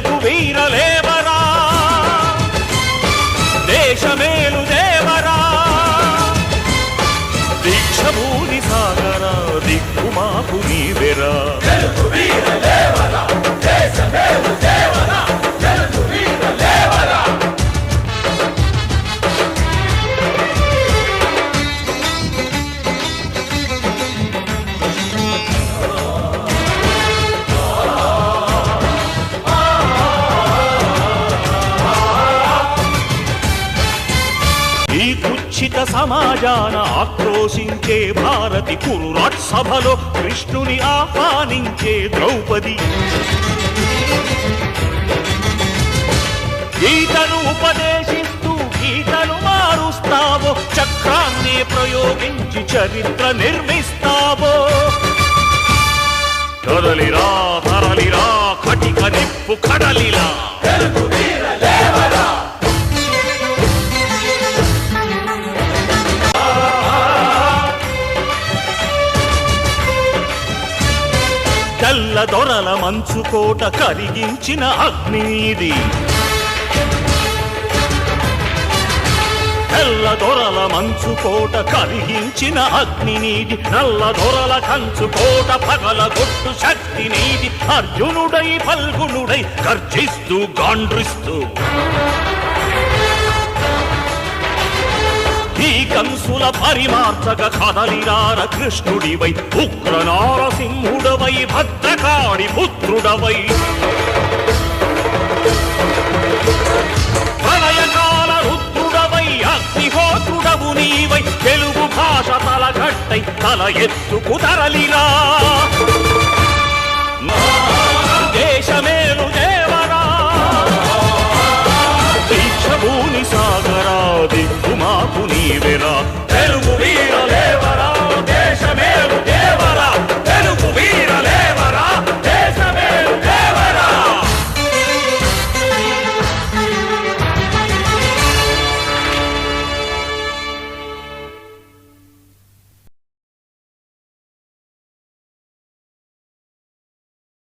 తెలుగు వీరలేవరా? దేశమేలు దేవరా? దీక్షభూని సాగరా దిక్కుమాకు నీవెరా. కుచ్చిత సమాజాన ఆక్రోశించే భారతి కురురాట్ సభలో కృష్ణుని ఆహ్వానించే ద్రౌపది. గీతను ఉపదేశిస్తూ గీతను మారుస్తావో చక్రాన్ని ప్రయోగించి చరిత్ర నిర్మిస్తావో. కదలిరా తరలిరా కటిక నిప్పు కడలిలా. తెల్ల దొరల మంచుకోట కరిగించిన అగ్ని ఇది. తెల్ల దొరల మంచుకోట కరిగించిన అగ్ని నీది. నల్ల దొరల కంచుకోట పగల గొట్టు శక్తి నీది. అర్జునుడై ఫల్గునుడై గర్జిస్తూ గాండ్రిస్తూ. ఈ కంసుల పరిమార్చక కదలిరార కృష్ణుడివై ఉగ్రనార నారసింహుడవై పుత్రుడవై. ప్రళయకాల రుద్రుడవై అగ్నిహోత్రుడవు నీవై తెలుగు భాష తలగట్టై తల ఎత్తుకు తరలిరా. దేశమేలు దేవరా. దీక్షభూని సాగరా దిక్కు మాకు నీవే.